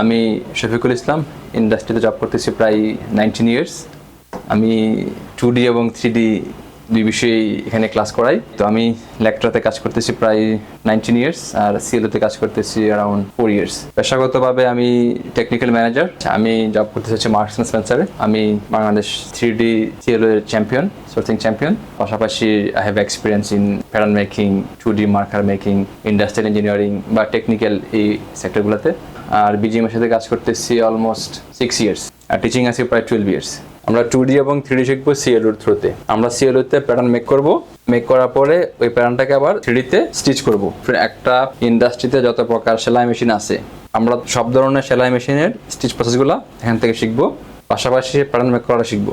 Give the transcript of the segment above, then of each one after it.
আমি শফিকুল ইসলাম ইন্ডাস্ট্রিতে জব করতেছি প্রায় নাইনটিন ইয়ার্স আমি টু ডি এবং থ্রি ডি দুই বিষয়েই এখানে ক্লাস করাই। তো আমি ল্যাকটাতে কাজ করতেছি প্রায় নাইনটিন ইয়ার্স আর সিএলওতে কাজ করতেছি অ্যারাউন্ড ফোর ইয়ার্স পেশাগতভাবে আমি টেকনিক্যাল ম্যানেজার আমি জব করতেছি হচ্ছে মার্কস অ্যান্ড স্পেন্সারে আমি বাংলাদেশ থ্রি ডি সিএলও এর চ্যাম্পিয়ন সোর্সিং চ্যাম্পিয়ন পাশাপাশি I have experience in pattern making two D marker making industrial engineering বা টেকনিক্যাল এই সেক্টরগুলোতে আর বিজিএমের সাথে কাজ করতেছি অলমোস্ট সিক্স ইয়ার্স আর টিচিং আছে প্রায় টুয়েলভ ইয়ার্স আমরা টু ডি এবং থ্রি ডি শিখব সিএলওর থ্রুতে আমরা সিএলওতে প্যাটার্ন মেক করব। মেক করার পরে ওই প্যাটার্নটাকে আবার থ্রি থ্রিডিতে স্টিচ করব। একটা ইন্ডাস্ট্রিতে যত প্রকার সেলাই মেশিন আছে, আমরা সব ধরনের সেলাই মেশিনের স্টিচ প্রসেসগুলো এখান থেকে শিখব। পাশাপাশি প্যাটার্ন মেক করা শিখব।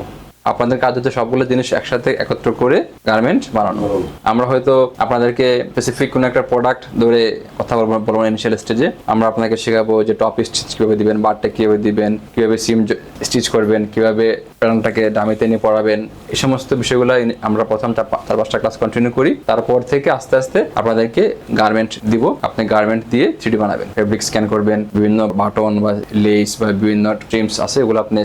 আপনাদের কাজ হচ্ছে সবগুলো জিনিস একসাথে একত্র করে গার্মেন্ট বানানো। আমরা হয়তো আপনাদেরকে স্পেসিফিক কোনো একটা প্রোডাক্ট ধরে কথা বলব বলব ইনিশিয়াল স্টেজে আমরা আপনাকে শেখাবো যে টপ স্টিচ কীভাবে দিবেন বারটা কীভাবে দিবেন, কীভাবে সিম স্টিচ করবেন, কীভাবে প্যাটার্নটাকে ডামিতে নিয়ে পড়াবেন এই সমস্ত বিষয়গুলো আমরা প্রথম চার পাঁচটা ক্লাস কন্টিনিউ করি। তারপর থেকে আস্তে আস্তে আপনাদেরকে গার্মেন্ট দিব। আপনি গার্মেন্ট দিয়ে থ্রিডি বানাবেন। ফেব্রিক স্ক্যান করবেন, বিভিন্ন বাটন বা লেস বা বিভিন্ন ট্রিমস আছে, এগুলো আপনি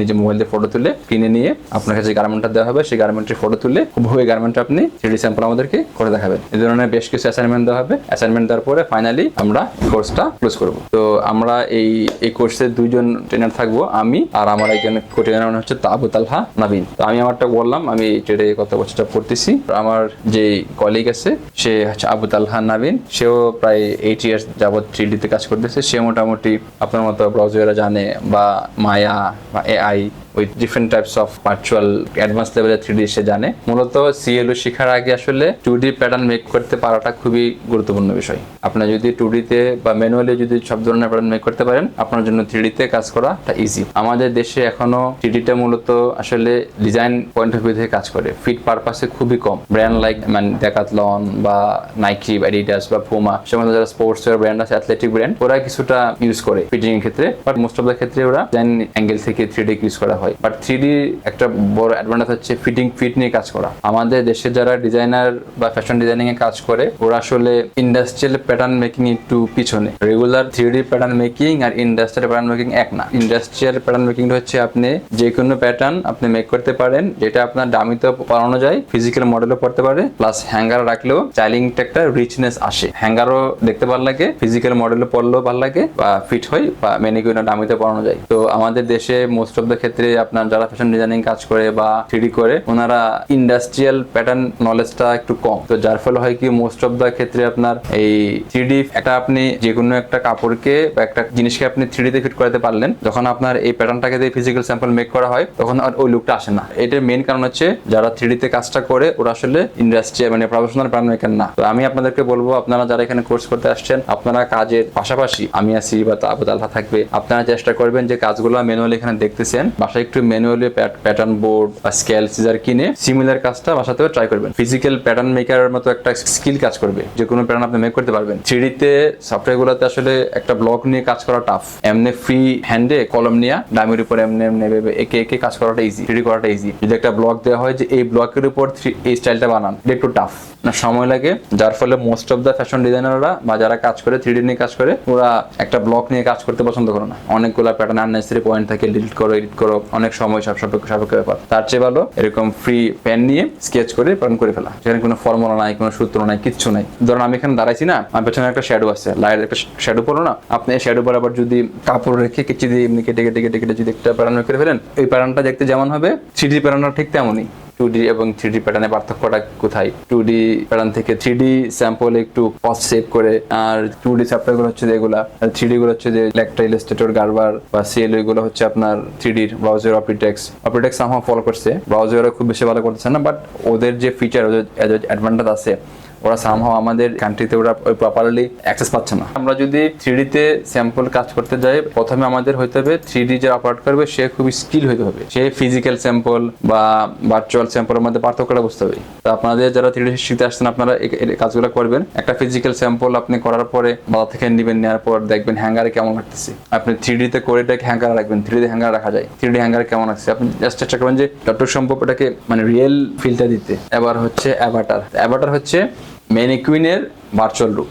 নিজে মোবাইল দিয়ে ফটো তুলে কিনে নিয়ে আপনাকে যে গার্মেন্টটা দেওয়া হবে, সেই গার্মেন্টের ফটো তুলে এই গার্মেন্টটা আপনি থ্রিডি স্যাম্পল আমাদেরকে করে দেখাবেন। এই ধরনের বেশ কিছু অ্যাসাইনমেন্ট দেওয়া হবে। অ্যাসাইনমেন্ট দেওয়ার পরে ফাইনালি আমরা কোর্সটা ক্লোজ করব। তো আমরা এই এই কোর্সে দুইজন ট্রেনার থাকব, আমি আর আমার একজন ট্রেনার হচ্ছে তাবু তালহা নাবিন। তো আমি আমারটা বললাম, আমি ট্রেডে কত বছরটা পড়তেছি। আমার যে কলিগ আছে, সে হচ্ছে আবু তালহা নাবিন। সেও প্রায় এইট ইয়ার্স যাবৎ থ্রি ডিতে কাজ করতেছে। সে মোটামুটি আপনার মতো ব্রাউজাররা জানে বা মায়া বা এআই ওই different types of virtual advance লেভেলের থ্রি ডি সে জানে। মূলত সিএলও শেখার আগে আসলে টু ডি প্যাটার্ন মেক করতে পারাটা খুবই গুরুত্বপূর্ণ বিষয়। আপনার যদি টু ডিতে বা ম্যানুয়ালি যদি সব ধরনের প্যাটার্ন মেক করতে পারেন, আপনার জন্য থ্রি ডিতে কাজ করাটা ইজি আমাদের দেশে এখনও থ্রি ডিটা মূলত আসলে ডিজাইন পয়েন্ট অফ ভিউ থেকে কাজ করে। ফিট পারপাসে খুবই কম। ব্র্যান্ড লাইক মানে ডেকাথলন বা নাইকি অ্যাডিডাস বা পুমা সে মতো যারা স্পোর্টস এর ব্র্যান্ড আছে অ্যাথলেটিক ব্র্যান্ড ওরা কিছুটা ইউজ করে ফিটিং এর ক্ষেত্রে। বাট মোস্ট অফ দ্য ক্ষেত্রে ওরা ডিজাইন অ্যাঙ্গেল থেকে থ্রি ডি ইউজ করা হয়। বাট থ্রি ডি বড় অ্যাডভান্টেজ হচ্ছে ফিটিং ফিট নিয়ে কাজ করা। আমাদের দেশে যারা ডিজাইনার বা ফ্যাশন ডিজাইনিং এ কাজ করে, ওরা আসলে ইন্ডাস্ট্রিয়াল প্যাটার্ন মেকিং একটু পিছনে। রেগুলার থ্রি প্যাটার্ন মেকিং আর ইন্ডাস্ট্রিয়াল প্যাটার্ন মেকিং এক না। ইন্ডাস্ট্রিয়াল প্যাটার্ন মেকিং হচ্ছে আপনি যে কোনো প্যাটার্ন আপনি মেক করতে পারেন, যেটা আপনার ডামিতে বানানো যায় ফিজিক্যাল মডেলও পড়তে পারে প্লাস হ্যাঙ্গার রাখলেও স্টাইলিংটা একটা রিচনেস আসে। হ্যাঙ্গারও দেখতে ভালো লাগে ফিজিক্যাল মডেলও পড়লেও ভালো লাগে, বা ফিট হয়, বা মেনিকুইনা ডামিতে পড়ানো যায়। তো আমাদের দেশে মোস্ট অফ দ্য ক্ষেত্রে আপনার যারা ফ্যাশন ডিজাইনিং কাজ করে বা থ্রিডি করে, ওনারা ইন্ডাস্ট্রিয়াল প্যাটার্ন নলেজটা একটু কম। তো যার ফলে হয় কি মোস্ট অফ দ্য ক্ষেত্রে আপনার এই থ্রিডি, একটা আপনি যে কোনো একটা কাপড়কে বা একটা জিনিসকে আপনি থ্রিডিতে ফিট করাতে পারলেন, যখন আপনার এই প্যাটার্নটাকে দিয়ে ফিজিক্যাল স্যাম্পল মেক করা হয়, তখন আর ওই লুকটা আসে না। এটার মেইন কারণ হচ্ছে, যারা থ্রিডিতে কাজটা করে, ওরা আসলে ইন্ডাস্ট্রি মানে প্রফেশনাল প্যাটার্ন মেকার না। তো আমি আপনাদেরকে বলব, আপনারা যারা এখানে কোর্স করতে আসছেন, আপনারা কাজের পাশাপাশি, আমি আছি বা আবু তালহা থাকবে, আপনারা চেষ্টা করবেন যে কাজগুলো ম্যানুয়ালি এখানে দেখতেছেন, বাসায় একটু ম্যানুয়ালি প্যাটার্ন বোর্ড বা স্কেল সিজার কিনে সিমিলার কাজটা বাসাতেও ট্রাই করবেন। ফিজিক্যাল প্যাটার্ন মেকারের মতো একটা স্কিল কাজ করবে, যে কোনো প্যাটার্ন আপনি মেক করতে পারবেন। থ্রিডিতে সফটওয়্যারগুলোতে আসলে একটা ব্লক নিয়ে কাজ করা টাফ এমনি ফ্রি হ্যান্ডে কলম নিয়ে ডামির উপর এমনি এমনি একে একে কাজ করাটা ইজি থ্রিডি করাটা ইজি যদি একটা ব্লক দেওয়া হয় যে এই ব্লকের উপর এই স্টাইলটা বানান, এটা একটু টাফ না, সময় লাগে, যার ফলে মোস্ট অফ দ্য ফ্যাশন ডিজাইনাররা বা যারা কাজ করে থ্রিডি নিয়ে কাজ করে, ওরা একটা ব্লক নিয়ে কাজ করতে পছন্দ করে না। অনেকগুলো প্যাটার্ন আননেসারি পয়েন্ট থাকে ডিলিট করো এডিট করো, অনেক সময় সব সাপেক্ষ সাপেক্ষ ব্যাপার তার চেয়ে ভালো এরকম ফ্রি প্যান নিয়ে স্কেচ করে প্যান করে ফেলা। সেখানে কোনো ফর্মুলা নাই, কোনো সূত্র নাই, কিচ্ছু নাই। ধরুন আমি এখানে দাঁড়াইছি না, আমার পেছনে একটা শ্যাডো আছে লাইট একটা শ্যাডো পড়ল না, আপনি এই শ্যাডো বরাবর যদি কাপড় রেখে কিছু দিয়ে এমনি কেটে কেটে কেটে কেটে যদি একটা প্যারান করে ফেলেন, ওই প্যারানটা দেখতে যেমন হবে থ্রি ডি প্যাটার্নটা ঠিক তেমনই। টু ডি এবং থ্রি ডি প্যাটার্নের পার্থক্যটা কোথায়? টু ডি প্যাটার্ন থেকে থ্রি ডি স্যাম্পল একটু কস্ট সেভ করে, আর টু ডি গুলো হচ্ছে যে এগুলা থ্রি ডি গুলো হচ্ছে যে ইলেকট্রা ইলাস্ট্রেটর গার্বার বা সিএল এগুলো হচ্ছে আপনার থ্রি ডির ব্রাউজার অপিটেক্স অপিটেক্স আমার ফলো করছে। ব্রাউজার খুব বেশি ভালো করতেছে না বাট ওদের যে ফিচার ওদের অ্যাডভান্টেজ আছে। ওরা সামহাও আমাদের কান্ট্রিতে ওরা প্রপারলি অ্যাক্সেস পাচ্ছে না। আমরা যদি থ্রি তে স্যাম্পল কাজ করতে যাই, প্রথমে আমাদের হইতে হবে থ্রি ডি যে অপারেট করবে, সে খুবই স্কিল হইতে হবে। সে ফিজিক্যাল স্যাম্পল বা ভার্চুয়াল স্যাম্পলের মধ্যে পার্থক্যটা বুঝতে হবে। তো আপনাদের যারা থ্রি ডি শিখতে আসছেন, আপনারা কাজগুলো করবেন। একটা ফিজিক্যাল স্যাম্পল আপনি করার পরে বাজার থেকে নেবেন, নেওয়ার পর দেখবেন হ্যাঙ্গারে কেমন লাগতেছে। আপনি থ্রি তে করে এটাকে হ্যাঙ্গার রাখবেন থ্রি ডি হ্যাঙ্গার রাখা যায়। থ্রি ডি হ্যাঙ্গার কেমন আছে আপনি জাস্ট চেষ্টা করবেন যে যতটুকু সম্ভব এটাকে মানে রিয়েল ফিলটা দিতে। এবার হচ্ছে অ্যাভাটার অ্যাভাটার হচ্ছে মেনিকুইনের ভার্চুয়াল রূপ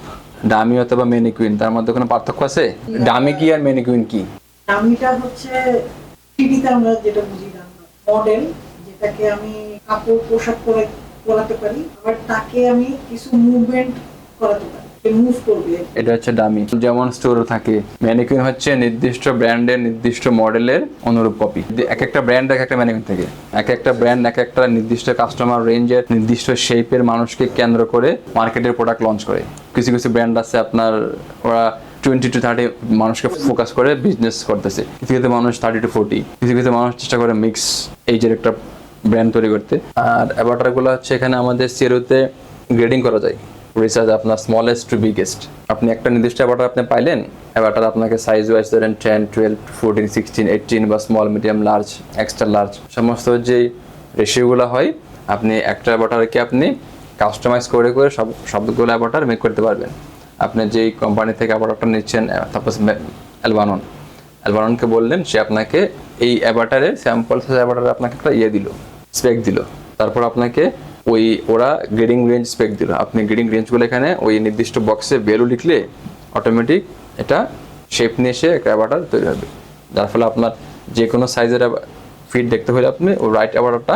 ডামি অথবা মেনিকুইন তার মধ্যে কোনো পার্থক্য আছে? ডামি কি আর মেনিকুইন কি? ডামিটা হচ্ছে থ্রিডিতে আমরা যেটা বুঝি মডেল যেটাকে আমি কাপড় পোশাক পরে পরাতে পারি, আবার তাকে আমি কিছু মুভমেন্ট করাতে পারি। এটা হচ্ছে ডামি যেমন স্টোর থাকে ম্যানিকুইন হচ্ছে নির্দিষ্ট ব্র্যান্ডের নির্দিষ্ট মডেলের অনুরূপ কপি এক একটা ব্র্যান্ড এক একটা ম্যানিকুইন থেকে এক একটা ব্র্যান্ড এক একটা নির্দিষ্ট কাস্টমার রেঞ্জের নির্দিষ্ট শেপের মানুষকে কেন্দ্র করে মার্কেটের প্রোডাক্ট লঞ্চ করে। কিছু কিছু ব্র্যান্ড আছে আপনার, ওরা টোয়েন্টি টু থার্টি মানুষকে ফোকাস করে বিজনেস করতেছে। কিছু কিছু মানুষ থার্টি টু ফোর্টি কিছু কিছু মানুষ চেষ্টা করে মিক্স এইজের একটা ব্র্যান্ড তৈরি করতে। আর অ্যাভাটারগুলো হচ্ছে এখানে আমাদের সিরোতে গ্রেডিং করা যায়। রিসার্চ আপনার স্মলেস্ট টু বিগেস্ট আপনি একটা নির্দিষ্ট অ্যাভাটার আপনি পাইলেন অ্যাভাটার আপনাকে সাইজ ওয়াইজ ধরেন ten twelve fourteen sixteen eighteen বা small medium large extra large সমস্ত যেই রেশিওগুলো হয়, আপনি একটা অ্যাভাটারকে আপনি কাস্টমাইজ করে করে সব, সবগুলো অ্যাভাটার মেক করতে পারবেন। আপনি যেই কোম্পানি থেকে অ্যাভাটারটা নিচ্ছেন তারপর অ্যালবানন অ্যালবাননকে বললেন, সে আপনাকে এই অ্যাভাটারের স্যাম্পল সাইজ অ্যাভাটারে আপনাকে একটা ইয়ে দিল স্পেক দিল। তারপর আপনাকে ওই ওরা গ্রেডিং রেঞ্জ স্পেক দিল। আপনি গ্রেডিং রেঞ্জগুলো এখানে ওই নির্দিষ্ট বক্সে ভ্যালু লিখলে অটোমেটিক এটা শেপ নিয়ে এসে অ্যাভাটার তৈরি হবে। যার ফলে আপনার যে কোনো সাইজের ফিট দেখতে হলে আপনি ওই রাইট অ্যাভাটারটা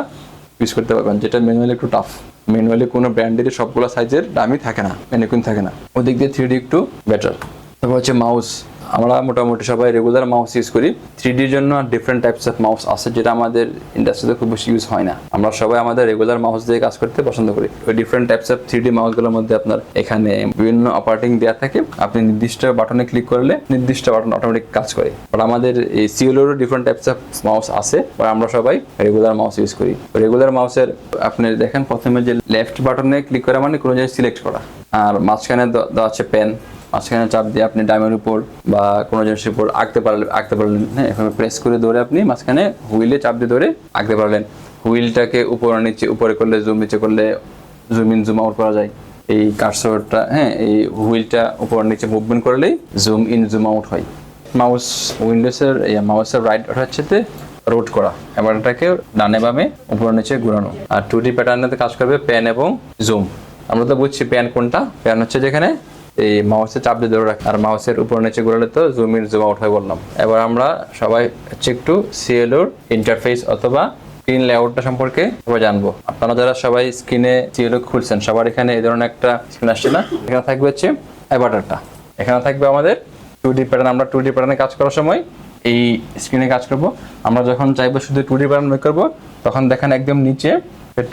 ইউজ করতে পারবেন, যেটা ম্যানুয়ালি একটু টাফ ম্যানুয়ালি কোনো ব্র্যান্ডেরই সবগুলো সাইজের দামই থাকে না ম্যানিকুইন থাকে না। ওদিক দিয়ে থ্রি ডি একটু বেটার তারপর হচ্ছে মাউস আমরা মোটামুটি সবাই রেগুলার মাউস ইউজ করি। থ্রি ডির জন্য ডিফারেন্ট টাইপস অফ মাউস আছে যেটা আমাদের ইন্ডাস্ট্রিতে খুব বেশি ইউজ হয় না। আমরা সবাই আমাদের রেগুলার মাউস দিয়ে কাজ করতে পছন্দ করি। ওই different types of three D মাউসগুলোর মধ্যে আপনার এখানে বিভিন্ন অপারেটিং দেওয়া থাকে। আপনি নির্দিষ্ট বাটনে ক্লিক করলে নির্দিষ্ট বাটন অটোমেটিক কাজ করে। বাট আমাদের এই সিওলোরও ডিফারেন্ট টাইপস অফ মাউস আছে বা আমরা সবাই রেগুলার মাউস ইউজ করি। রেগুলার মাউসের আপনি দেখেন প্রথমে যে লেফট বাটনে ক্লিক করা মানে কোনো জিনিস সিলেক্ট করা। আর মাঝখানে দেওয়া আছে পেন মাঝখানে চাপ দিয়ে আপনি ডাইমের উপর বা কোনো জিনিসের উপর আঁকতে পারলেন আঁকতে পারলেন। হ্যাঁ এখানে প্রেস করে ধরে আপনি মাঝখানে হুইলে চাপ দিয়ে ধরে আঁকতে পারলেন। হুইলটাকে উপরে নিচে উপরে করলে জুম নিচে করলে জুম ইন জুম আউট করা যায়। এই কার্সরটা হ্যাঁ এই হুইলটা উপর নিচে মুভমেন্ট করলেই জুম ইন জুম আউট হয়। মাউস উইন্ডোজের মাউসের রাইট হচ্ছে রোট করা। এবার এটাকে ডানে বামে উপর নিচে ঘুরানো। আর টু ডি প্যাটার্নেতে কাজ করবে প্যান এবং জুম আমরা তো বুঝছি প্যান কোনটা? প্যান হচ্ছে যেখানে এই মাউসে চাপ দিয়ে ধরে রাখে। আর মাউসের উপর নিচে ঘুরালে তো জুম ইন জুম আউট হয় বললাম। এবার আমরা সবাই হচ্ছে একটু সিএলওর ইন্টারফেস অথবা স্ক্রিন লেআউটটা সম্পর্কে সবাই জানব। আপনারা যারা সবাই স্ক্রিনে সিএলও খুলছেন, সবার এখানে এই ধরনের একটা স্ক্রিন আসছে না? এখানে থাকবে হচ্ছে অ্যাভাটারটা এখানে থাকবে আমাদের টু ডি প্যাটার্ন আমরা টু ডি প্যাটার্নে কাজ করার সময় এই স্ক্রিনে কাজ করব। আমরা যখন চাইব শুধু টু ডি প্যাটার্ন মেক করব, তখন দেখেন একদম নিচে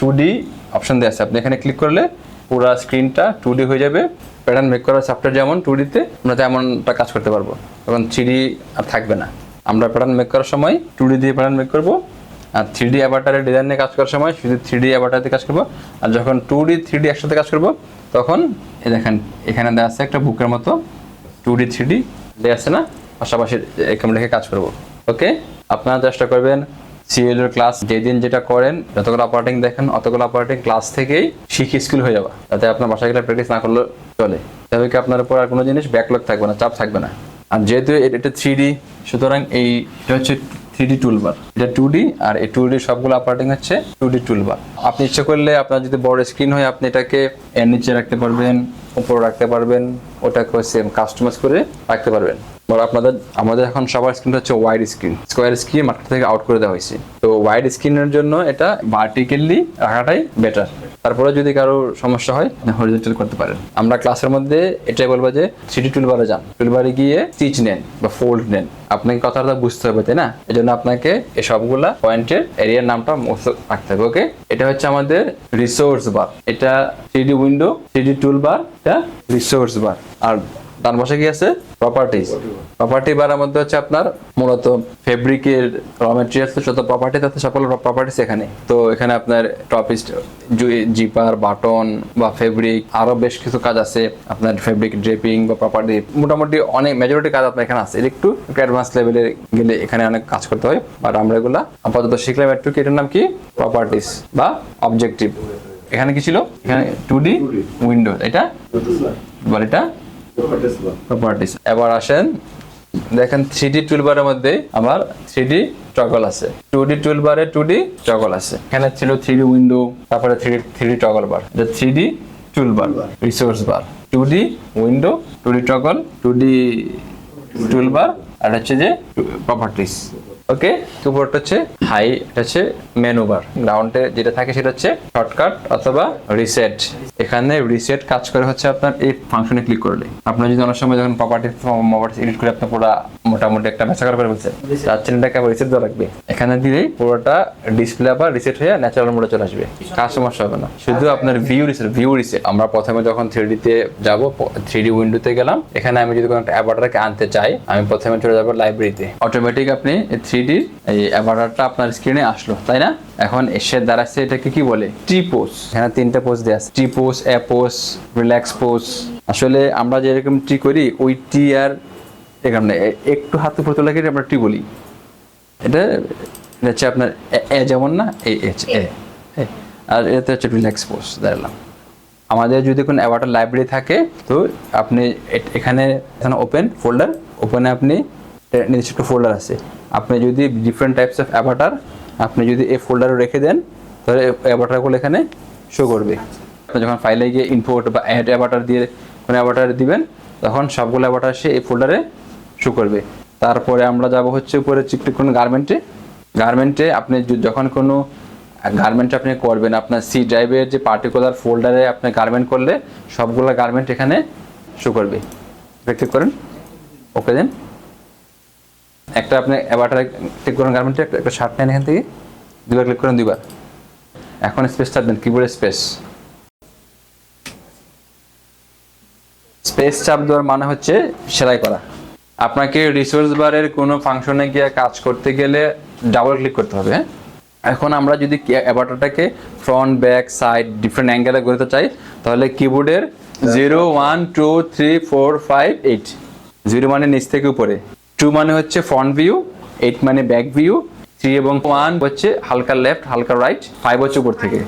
টু ডি অপশন দেওয়া আছে। আপনি এখানে ক্লিক করলে পুরো স্ক্রিনটা টু হয়ে যাবে। প্যাটার্ন মেক করার সফটওয়্যার যেমন টু ডিতে আমরা তেমনটা কাজ করতে পারব। তখন থ্রি আর থাকবে না। আমরা প্যাটার্ন মেক করার সময় টু দিয়ে প্যাটার্ন মেক করব, আর থ্রি ডি অ্যাভাটারের ডিজাইন নিয়ে কাজ করার সময় শুধু থ্রি ডি অ্যাভাটার দিয়ে কাজ করব। আর যখন টু ডি থ্রি ডি একসাথে কাজ করব, তখন এ দেখেন, এখানে দেওয়া আছে একটা বুকের মতো টু ডি থ্রি ডি দেওয়া আছে না? পাশাপাশি এরকম রেখে কাজ করব। ওকে আপনারা চেষ্টা করবেন সিএল এর ক্লাস যেদিন যেটা করেন, যতগুলো অপারেটিং দেখেন, অতগুলো অপারেটিং ক্লাস থেকেই শিখে স্কুল হয়ে যাবে। তাতে আপনার বাসায় গেলে প্র্যাকটিস না করলে চলে। তবে কি আপনার উপর আর কোনো জিনিস ব্যাকলগ থাকবে না, চাপ থাকবে না। আর যেহেতু এটা থ্রি ডি সুতরাং এই হচ্ছে থ্রি ডি টুলবার এটা টু ডি আর এই টু ডি সবগুলো অপারেটিং হচ্ছে টু ডি টুলবার আপনি ইচ্ছে করলে আপনার যদি বড় স্ক্রিন হয়, আপনি এটাকে এর নিচে রাখতে পারবেন, উপরে রাখতে পারবেন ওটাকে সেম কাস্টমাইজ করে রাখতে পারবেন। বড় আপনাদের, আমাদের এখন সবার স্ক্রিনটা হচ্ছে wide screen square screen market থেকে আউট করে দেওয়া হয়েছে। তো ওয়াইড স্ক্রিনের জন্য এটা ভার্টিক্যালি রাখাটাই বেটার তারপরে যদি কারও সমস্যা হয় হরিজেন্টাল করতে পারেন। আমরা ক্লাসের মধ্যে এটাই বলব যে থ্রি টুলবারে যান। টুলবারে গিয়ে স্টিচ নেন বা ফোল্ড নেন। আপনাকে কথাটা বুঝতে হবে, তাই না? এই জন্য আপনাকে এই সবগুলা পয়েন্টের এরিয়ার নামটা মুখস্থ রাখতে হবে ওকে এটা হচ্ছে আমাদের রিসোর্স বার এটা three window three tool bar এটা রিসোর্স বার আর ডান পাশে কি আছে? প্রপার্টিজ প্রপার্টি বারের মধ্যে হচ্ছে আপনার মূলত ফেব্রিকের র মেটেরিয়ালস যত প্রপার্টি তাতে সকল প্রপার্টিস এখানে। তো এখানে আপনার টপিস্ট জিপার বাটন বা ফেব্রিক আরও বেশ কিছু কাজ আছে। আপনার ফেব্রিক ড্রেপিং বা প্রপার্টি মোটামুটি অনেক মেজরিটি কাজ আপনার এখানে আছে। একটু অ্যাডভান্স লেভেলে গেলে এখানে অনেক কাজ করতে হয়। বাট আমরা এগুলা আপাতত শিখলাম একটু কি এটার নাম কি? প্রপার্টিস বা অবজেক্টিভ এখানে কি ছিল? এখানে টু ডি উইন্ডো এটা? এবার এটা? প্রপার্টিস এবার আসেন, দেখেন থ্রি টুলবারের মধ্যে আমার থ্রি টগল আছে। টু ডি টুলবারে টু ডি টগল আছে। এখানে ছিল থ্রি ডি উইন্ডো তারপরে থ্রি থ্রি টগল বার এটা three D toolbar resource bar two D window two D toggle two D toolbar আর হচ্ছে যে প্রপার্টিস ওকে কিবোর্ড হচ্ছে হাই হচ্ছে গ্রাউন্ডে যেটা থাকে সেটা হচ্ছে শর্টকাট অথবা রিসেট এখানে রিসেট কাজ করে হচ্ছে আপনার এই ফাংশনে ক্লিক করলে। আপনার যদি অনেক সময় যখন প্রপার্টি মোবাইল এডিট করে আপনি পুরো মোটামুটি একটা মেসাকার করে এটাকে আবার রিসেট দেওয়া লাগবে। এখানে দিলেই পুরোটা ডিসপ্লে আবার রিসেট হয়ে ন্যাচারাল মোডে চলে আসবে। কাজ সমস্যা হবে না। শুধু আপনার ভিউ রিসেট ভিউ রিসেট আমরা প্রথমে যখন থ্রি তে যাব থ্রি ডি উইন্ডোতে গেলাম এখানে আমি যদি কোনো একটা অ্যাভাটারকে আনতে চাই আমি প্রথমে চলে যাব লাইব্রেরিতে অটোমেটিক আপনি থ্রি ডি এই অ্যাভাটারটা আপনার স্ক্রিনে আসলো, তাই না? এখন এসে দাঁড়াচ্ছে এটাকে কি বলে? টি এখানে তিনটা দেওয়া আছে। টি এ রিল্যাক্স আসলে আমরা যেরকম টি করি, ওই টি আর এরকম না এ- একটু হাত উপর তোলা কেটে আমরা টি বলি। এটা হচ্ছে আপনার এ- যেমন না, এ হচ্ছে এ এ। আর হচ্ছে রিল্যাক্স পোজ দাঁড়ালাম। আমাদের যদি কোনো অ্যাওয়াটার লাইব্রেরি থাকে, তো আপনি এখানে এখানে ওপেন ফোল্ডার ওপেনে আপনি নির্দিষ্ট ফোল্ডার আছে। আপনি যদি ডিফারেন্ট টাইপস অফ অ্যাভাটার আপনি যদি এই ফোল্ডারে রেখে দেন, তাহলে অ্যাভাটারগুলো এখানে শো করবে। আপনি যখন ফাইলে গিয়ে ইনপোর্ট বা অ্যাড অ্যাভাটার দিয়ে কোনো অ্যাভাটার দিবেন, তখন সবগুলো অ্যাভাটার সে এই ফোল্ডারে শো করবে। তারপরে আমরা যাব হচ্ছে উপরে চিকটি কোনো গার্মেন্টে গার্মেন্টে আপনি যখন কোনো গার্মেন্ট আপনি করবেন, আপনার সি ড্রাইভের যে পার্টিকুলার ফোল্ডারে আপনি গার্মেন্ট করলে, সবগুলো গার্মেন্ট এখানে শো করবে। ক্লিক করেন ওকে দেন একটা আপনি অ্যাভাটার ক্লিক করেন গার্মেন্টে একটা শার্ট নেন এখান থেকে দুবার ক্লিক করেন দুবার এখন স্পেস চাপ দেন কিবোর্ডে স্পেস স্পেস চাপ দেওয়ার মানে হচ্ছে সেলাই করা। আপনাকে রিসোর্স বারের কোনো ফাংশনে গিয়ে কাজ করতে গেলে ডাবল ক্লিক করতে হবে হ্যাঁ? এখন আমরা যদি অ্যাভাটারটাকে ফ্রন্ট ব্যাক সাইড ডিফারেন্ট অ্যাঙ্গেলে করতে চাই তাহলে কিবোর্ডের zero one two three four five eight zero মানে নিচ থেকে উপরে। টু মানে হচ্ছে ফ্রন্ট ভিউ এইট মানে ব্যাক ভিউ থ্রি এবং ওয়ান হচ্ছে হালকা লেফট হালকা রাইট ফাইভ হচ্ছে উপর থেকে।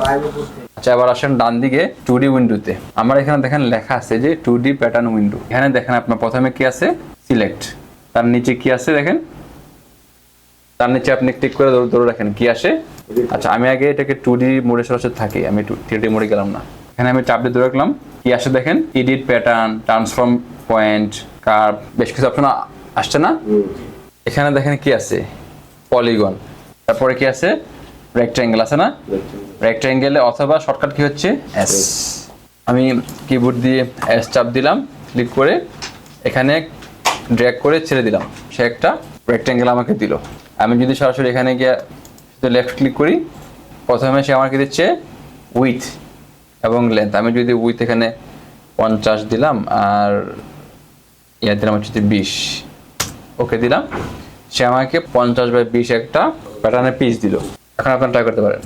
আচ্ছা এবার আসেন ডান দিকে টু ডি উইন্ডোতে আমার এখানে দেখেন লেখা আছে যে টু ডি প্যাটার্ন উইন্ডো এখানে দেখেন আপনার প্রথমে কি আছে? সিলেক্ট তার নিচে কি আছে দেখেন? তার নিচে আপনি ক্লিক করে ধরে ধরে রাখেন, কি আসে? আচ্ছা আমি আগে এটাকে টু ডি মোডে সরাসরি থাকি, আমি থ্রি ডি মোডে গেলাম না। এখানে আমি চাপ দিয়ে ধরে রাখলাম, কি আসে দেখেন? Edit pattern transform point curve বেশ কিছু অপশন আসছে না? এখানে দেখেন কি আছে? পলিগন। তারপরে কি আছে? রেক্ট্যাঙ্গেল আছে না? রেক্ট্যাঙ্গেলে অথবা শর্টকাট কি হচ্ছে? এস আমি কিবোর্ড দিয়ে এস চাপ দিলাম ক্লিক করে এখানে ড্র্যাগ করে ছেড়ে দিলাম। সে একটা রেক্ট্যাঙ্গেল আমাকে দিল। আমি যদি সরাসরি এখানে গিয়ে লেফট ক্লিক করি, প্রথমে সে আমাকে দিচ্ছে উইথ এবং লেন্থ আমি যদি উইথ এখানে পঞ্চাশ দিলাম আর ইয়া দিলাম হচ্ছে বিশ। ওকে দিলাম। সে আমাকে পঞ্চাশ বাই বিশ একটা প্যাটার্নের পিস দিল। এখন আপনারা ট্রাই করতে পারেন।